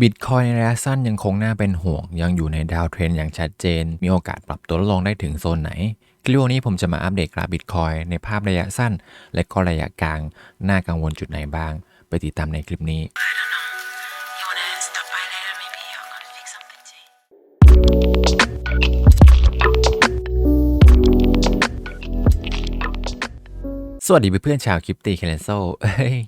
บิตคอยในระยะสั้นยังคงน่าเป็นห่วง ยังอยู่ในดาวเทรนอย่างชัดเจน มีโอกาสปรับตัวลดลงได้ถึงโซนไหน คลิปวันนี้ผมจะมาอัปเดตกราฟบิตคอยในภาพระยะสั้น และก็ระยะกลาง น่ากังวลจุดไหนบ้าง ไปติดตามในคลิปนี้ วัสดีเพื่อนๆชาวคริปตีเคเรนโซ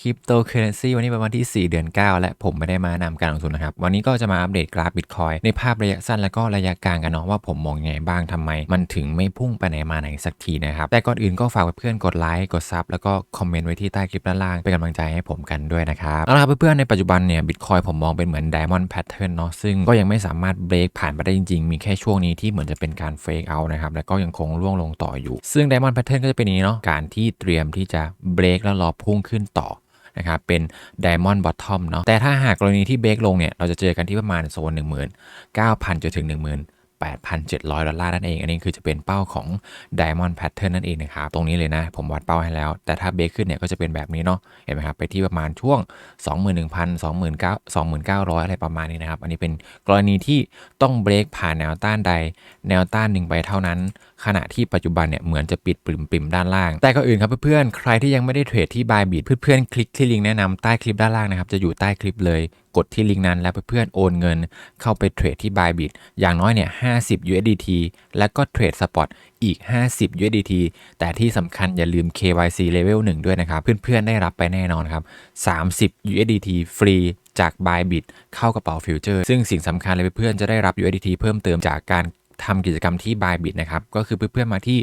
คริปโตเคเรนซีวันนี้เป็นวันที่ 4 เดือน 9 และผมไม่ได้มานำการลงทุนนะครับ วันนี้ก็จะมาอัปเดตกราฟบิตคอยในภาพระยะสั้นและก็ระยะกลางกันเนาะว่าผมมองยังไงบ้างทำไม มันถึงไม่พุ่งไปไหนมาไหนสักทีนะครับ แต่ก่อนอื่นก็ฝากเพื่อนๆกดไลค์กดซับแล้วก็คอมเมนต์ไว้ที่ใต้คลิปด้านล่าง เป็นกำลังใจให้ผมกันด้วยนะครับเอาละครับเพื่อนๆในปัจจุบันเนี่ยบิตคอยผมมองเป็นเหมือน Diamond Pattern เนาะซึ่งก็ยังไม่สามารถเบรกผ่านไปได้จริงๆมีแค่ช่วงนี้ที่เหมือนจะเป็นการเฟกเอานะครับแล้วก็ยังคงร่วงลงต่ออยู่ ซึ่ง Diamond Pattern ก็จะเป็นนี้เนาะการที่เตรียมที่จะเบรกแล้วรอพุ่งขึ้นต่อนะครับเป็น Diamond Bottom เนาะแต่ถ้าหากกรณีที่เบรกลงเนี่ย เราจะเจอกันที่ประมาณโซน 19,000จนถึง 1 8,700 ดอลลาร์นั่นเอง อันนี้คือจะเป็นเป้าของ Diamond Pattern นั่นเองนะครับ ตรงนี้เลยนะ ผมวัดเป้าให้แล้ว แต่ถ้าเบรกขึ้นเนี่ยก็จะเป็นแบบนี้เนาะเห็นไหมครับ ไปที่ประมาณช่วง 21,000 29,000 29,000อะไรประมาณนี้นะครับ อันนี้เป็นกรณีที่ต้องเบรกผ่านแนวต้านใด แนวต้านหนึ่งไปเท่านั้น ขณะที่ปัจจุบันเนี่ยเหมือนจะปิดปริมๆด้านล่าง แต่ก็อื่นครับเพื่อนๆ ใครที่ยังไม่ได้เทรดที่ Bybit เพื่อนๆ คลิกที่ลิงก์แนะนำใต้คลิปด้านล่างนะครับจะอยู่ใต้คลิปเลย กดที่ลิงก์นั้นแล้วเพื่อนๆ โอนเงิน เข้าไปเทรดที่ Bybit อย่างน้อยเนี่ย50 USDT แล้วก็เทรดสปอตอีก 50 USDT แต่ที่สำคัญอย่าลืม KYC Level 1 ด้วยนะครับ เพื่อนๆ ได้รับไปแน่นอนครับ 30 USDT ฟรีจาก Bybit เข้ากระเป๋าฟิวเจอร์ ซึ่งสิ่งสำคัญเลยเพื่อนๆ จะได้รับ USDT เพิ่มเติมจากการ ทำกิจกรรมที่ Bybit นะครับ ก็คือเพื่อนๆมาที่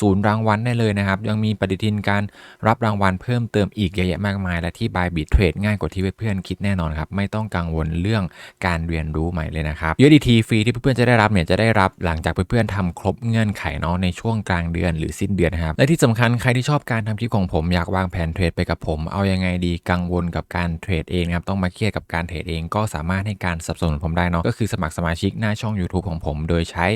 ศูนย์รางวัลได้เลยนะครับ ยังมีปฏิทินการรับรางวัลเพิ่มเติมอีกเยอะแยะมากมาย และที่ Bybit เทรดง่ายกว่าที่เพื่อนๆคิดแน่นอนครับ ไม่ต้องกังวลเรื่องการเรียนรู้ใหม่เลยนะครับ USDT ฟรีที่เพื่อนๆจะได้รับเนี่ยจะได้รับหลังจากเพื่อนๆทำครบเงื่อนไขเนาะในช่วงกลางเดือนหรือสิ้นเดือนนะครับและที่สำคัญใครที่ชอบการทำคลิปของผมอยากวางแผนเทรดไปกับผม เอายังไงดีกังวลกับการเทรดเองนะครับต้องมาเครียดกับการเทรดเองก็สามารถให้การสนับสนุนผมได้เนาะก็คือสมัครสมาชิกหน้าช่อง YouTube ของผม โดยใช้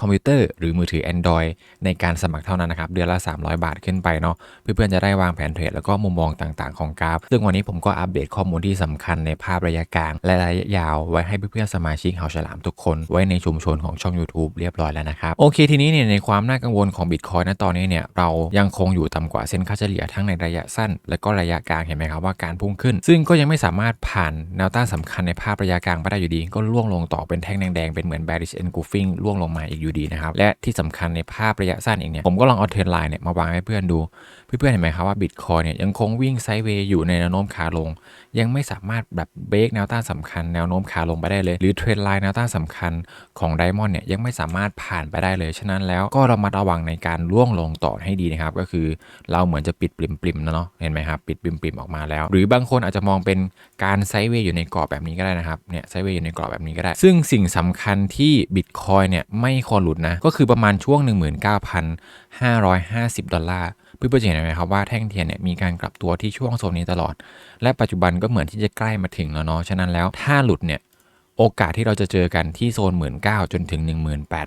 คอมพิวเตอร์หรือมือถือ Android ในการสมัครเท่านั้นนะครับ เดือนละ 300 บาทขึ้นไปเนาะเพื่อนๆจะได้วางแผนเทรดแล้วก็มุมมองต่างๆของกราฟ ซึ่งวันนี้ผมก็อัปเดตข้อมูลที่สำคัญในภาพระยะกลาง และระยะยาวไว้ให้เพื่อนๆสมาชิกเฮาฉลามทุกคนไว้ในชุมชนของช่อง YouTube เรียบร้อยแล้วนะครับโอเคทีนี้เนี่ยในความน่ากังวลของ Bitcoin นะตอนนี้เนี่ยเรายังคงอยู่ต่ำกว่าเส้นค่าเฉลี่ยทั้งในระยะสั้น และก็ระยะกลางเห็นไหมครับว่าการพุ่งขึ้น ซึ่งก็ยังไม่สามารถผ่านแนวต้านสำคัญในภาพระยะกลางไปได้อยู่ดี ก็ล่วงลงต่อเป็นแท่งแดงๆเป็นเหมือน bearish engulfing ล่วงลงมาอีกอยู่ดีนะครับ และที่สำคัญในภาพระยะสั้นเองเนี่ย ผมก็ลองเอาเทรนไลน์เนี่ยมาวางให้เพื่อนดู เพื่อนๆเห็นไหมครับว่าบิตคอยเนี่ยยังคงวิ่งไซด์เวย์อยู่ในแนวโน้มขาลง ยังไม่สามารถแบบเบรกแนวต้านสำคัญแนวโน้มขาลงไปได้เลย หรือเทรนไลน์แนวต้านสำคัญของไดมอนด์เนี่ยยังไม่สามารถผ่านไปได้เลย ฉะนั้นแล้วก็เรามาระวังในการล่วงลงต่อให้ดีนะครับ ก็คือเราเหมือนจะปิดปริมๆนะเนาะเห็นไหมครับปิดปริมๆออกมาแล้ว หรือบางคนอาจจะมองเป็นการไซด์เวย์อยู่ในกรอบแบบนี้ก็ได้นะครับเนี่ยไซด์เวย์อยู่ในกรอบแบบนี้ก็ได้ ซึ่งสิ่งสำคัญที่บิตคอยเนี่ยไม่ควรหลุดนะก็คือประมาณช่วง 19,550 ดอลลาร์เพื่อนๆจะเห็นไหมครับว่าแท่งเทียนเนี่ยมีการกลับตัวที่ช่วงโซนนี้ตลอด และปัจจุบันก็เหมือนที่จะใกล้มาถึงแล้วเนาะฉะนั้นแล้วถ้าหลุดเนี่ยโอกาสที่เราจะเจอกันที่โซน 19,000จนถึง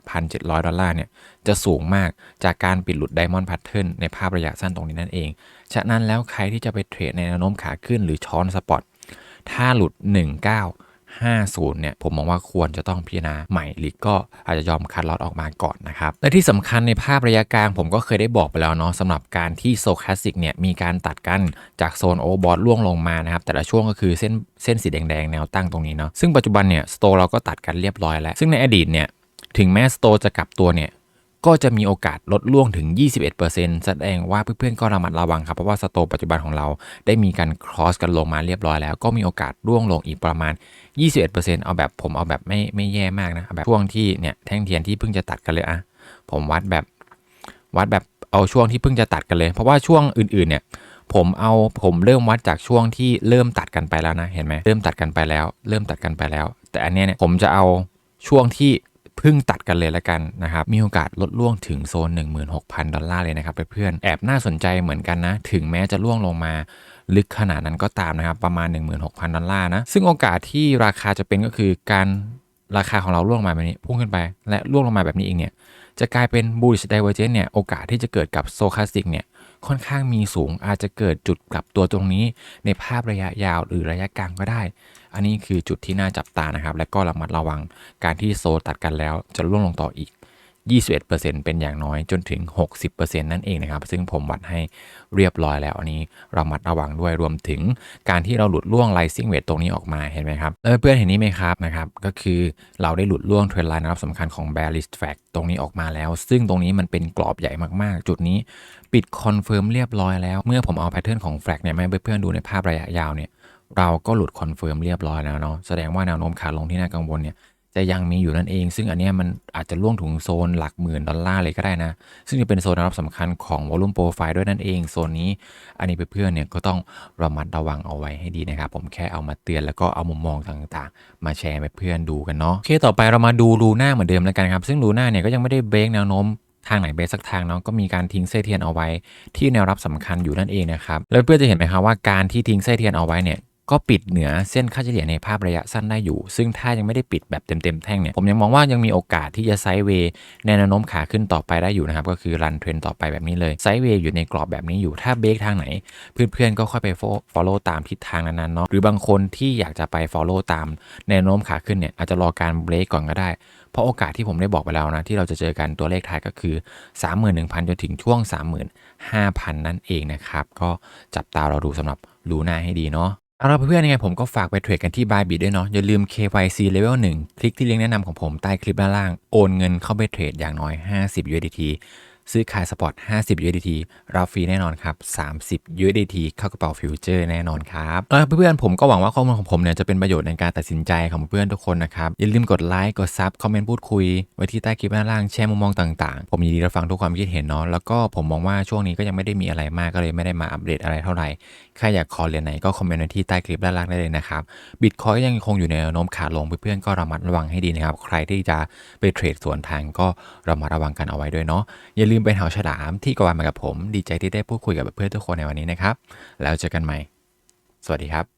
18,700 ดอลลาร์เนี่ย จะสูงมากจากการปิดหลุดไดมอนด์แพทเทิร์นในภาพระยะสั้นตรงนี้นั่นเอง ฉะนั้นแล้วใครที่จะไปเทรดในแนวโน้มขาขึ้นหรือช้อนสปอต ถ้าหลุด 50 เนี่ย ผมมองว่าควรจะต้องพิจารณาใหม่หรือก็อาจจะยอมคัดลอตออกมาก่อนนะครับ และที่สำคัญในภาพระยะกลาง ผมก็เคยได้บอกไปแล้วเนาะสำหรับการที่โซคลาสสิกเนี่ยมีการตัดกันจากโซนโอบอทล่วงลงมานะครับ แต่ละช่วงก็คือเส้นเส้นสีแดงๆแนวตั้งตรงนี้เนาะซึ่งปัจจุบันเนี่ยสโตเราก็ตัดกันเรียบร้อยแล้ว ซึ่งในอดีตเนี่ยถึงแม้สโตจะกลับตัวเนี่ย ก็จะมีโอกาสลดล่วงถึง 21%แสดงว่าเพื่อนๆก็ระมัดระวังครับ เพราะว่าสโตปัจจุบันของเราได้มีการครอสกันลงมาเรียบร้อยแล้ว ก็มีโอกาสร่วงลงอีกประมาณ 21%เอาแบบผมเอาแบบไม่ไม่แย่มากนะแบบช่วงที่เนี่ยแท่งเทียนที่เพิ่งจะตัดกันเลยอะผมวัดแบบวัดแบบเอาช่วงที่เพิ่งจะตัดกันเลย เพราะว่าช่วงอื่นๆเนี่ยผมเอาผมเริ่มวัดจากช่วงที่เริ่มตัดกันไปแล้วนะเห็นไหมเริ่มตัดกันไปแล้ว เริ่มตัดกันไปแล้ว แต่อันเนี้ยเนี่ยผมจะเอาช่วงที่ พิ่งตัดกันเลยละกันนะครับ มีโอกาสลดล่วงถึงโซน 16,000 ดอลลาร์เลยนะครับเพื่อนๆแอบน่าสนใจเหมือนกันนะ ถึงแม้จะล่วงลงมาลึกขนาดนั้นก็ตามนะครับ ประมาณ 16,000 ดอลลาร์นะ ซึ่งโอกาสที่ราคาจะเป็นก็คือการราคาของเราล่วงมาแบบนี้พุ่งขึ้นไป และล่วงลงมาแบบนี้เองเนี่ยจะกลายเป็น bullish divergence เนี่ยโอกาสที่จะเกิดกับโซคาสติกเนี่ย ค่อนข้างมีสูงอาจจะเกิดจุดกลับตัวตรงนี้ ในภาพระยะยาวหรือระยะกลางก็ได้ อันนี้คือจุดที่น่าจับตานะครับ และก็ระมัดระวังการที่โซตัดกันแล้วจะร่วงลงต่ออีก 21%เป็นอย่างน้อยจนถึง 60%นั่นเองนะครับ ซึ่งผมวัดให้เรียบร้อยแล้วอันนี้เระมัดระวังด้วยรวมถึงการที่เราหลุดล่วงไลซิ่งเวทตรงนี้ออกมาเห็นไหมครับเพื่อนๆเห็นนี้ไหมครับนะครับก็คือเราได้หลุดล่วงเทรนไลน์นะครับสำคัญของ bearish flag ตรงนี้ออกมาแล้ว ซึ่งตรงนี้มันเป็นกรอบใหญ่มากๆ จุดนี้ปิดคอนเฟิร์มเรียบร้อยแล้ว เมื่อผมเอาแพทเทิร์นของแฟกเนี่ยมาให้เพื่อนๆดูในภาพระยะยาวเนี่ยเราก็หลุดคอนเฟิร์มเรียบร้อยแล้วเนาะแสดงว่าแนวโน้มขาลงที่น่ากังวลเนี่ย จะยังมีอยู่นั่นเอง ซึ่งอันนี้มันอาจจะล่วงถึงโซนหลักหมื่นดอลลาร์เลยก็ได้นะ ซึ่งจะเป็นโซนรับสำคัญของวอลุ่มโปรไฟล์ด้วยนั่นเอง โซนนี้อันนี้เพื่อนๆเนี่ยก็ต้องระมัดระวังเอาไว้ให้ดีนะครับ ผมแค่เอามาเตือนแล้วก็เอามุมมองต่างๆ มาแชร์ให้เพื่อนดูกันเนาะโอเคต่อไปเรามาดูลูน่าเหมือนเดิมแล้วกันครับ ซึ่งลูน่าเนี่ยก็ยังไม่ได้เบรกแนวโน้มทางไหนเบรกสักทางเนาะก็มีการทิ้งเส้นเทียนเอาไว้ ที่แนวรับสำคัญอยู่นั่นเองนะครับแล้วเพื่อนจะเห็นไหมครับว่าการที่ทิ้งเส้นเทียนเอาไว้เนี่ย ก็ปิดเหนือเส้นค่าเฉลี่ยในภาพระยะสั้นได้อยู่ ซึ่งถ้ายังไม่ได้ปิดแบบเต็มๆแท่งเนี่ยผมยังมองว่ายังมีโอกาสที่จะไซด์เวย์ในแนวโน้มขาขึ้นต่อไปได้อยู่นะครับ ก็คือรันเทรนต่อไปแบบนี้เลยไซด์เวย์อยู่ในกรอบแบบนี้อยู่ถ้าเบรกทางไหน เพื่อนๆก็ค่อยไป follow ตามทิศทางนั้นๆเนาะหรือบางคนที่อยากจะไป follow ตามแนวโน้มขาขึ้นเนี่ยอาจจะรอการเบรกก่อนก็ได้เพราะโอกาสที่ผมได้บอกไปแล้วนะที่เราจะเจอกันตัวเลขท้ายก็คือ 31,000จนถึงช่วง 35,000 นั่นเองนะครับก็จับตาเราดูสำหรับลูน่าให้ดีเนาะ เอาละเพื่อนๆยังไงผมก็ฝากไปเทรดกันที่ Bybit ด้วยเนาะอย่าลืม KYC Level 1 คลิกที่ลิงก์แนะนำของผมใต้คลิปด้านล่าง โอนเงินเข้าไปเทรดอย่างน้อย 50 USDT ซื้อขายสปอร์ต 50 USDT รับฟรีแน่นอนครับ 30 USDT เข้ากระเป๋าฟิวเจอร์แน่นอนครับแล้วเพื่อนๆผมก็หวังว่าข้อมูลของผมเนี่ยจะเป็นประโยชน์ในการตัดสินใจของเพื่อนๆทุกคนนะครับ อย่าลืมกดไลค์ กดซับคอมเมนต์พูดคุย ไว้ที่ใต้คลิปด้านล่างแชร์มุมมองต่างๆ ผมยินดีรับฟังทุกความคิดเห็นเนาะแล้วก็ผมมองว่าช่วงนี้ก็ยังไม่ได้มีอะไรมากก็เลยไม่ได้มาอัปเดตอะไรเท่าไหร่ ใครอยากขอเรียนไหนก็คอมเมนต์ในที่ใต้คลิปด้านล่างได้เลยนะครับบิตคอยยังคงอยู่ในแนวโน้มขาลงเพื่อนๆก็ระมัดระวังให้ดีนะครับ ใครที่จะไปเทรดสวนทางก็ระมัดระวังกันเอาไว้ด้วยเนาะอย่าลืมเป็นเหาฉลามที่กวานมากับผม ดีใจที่ได้พูดคุยกับเพื่อนทุกคนในวันนี้นะครับแล้วเจอกันใหม่ สวัสดีครับ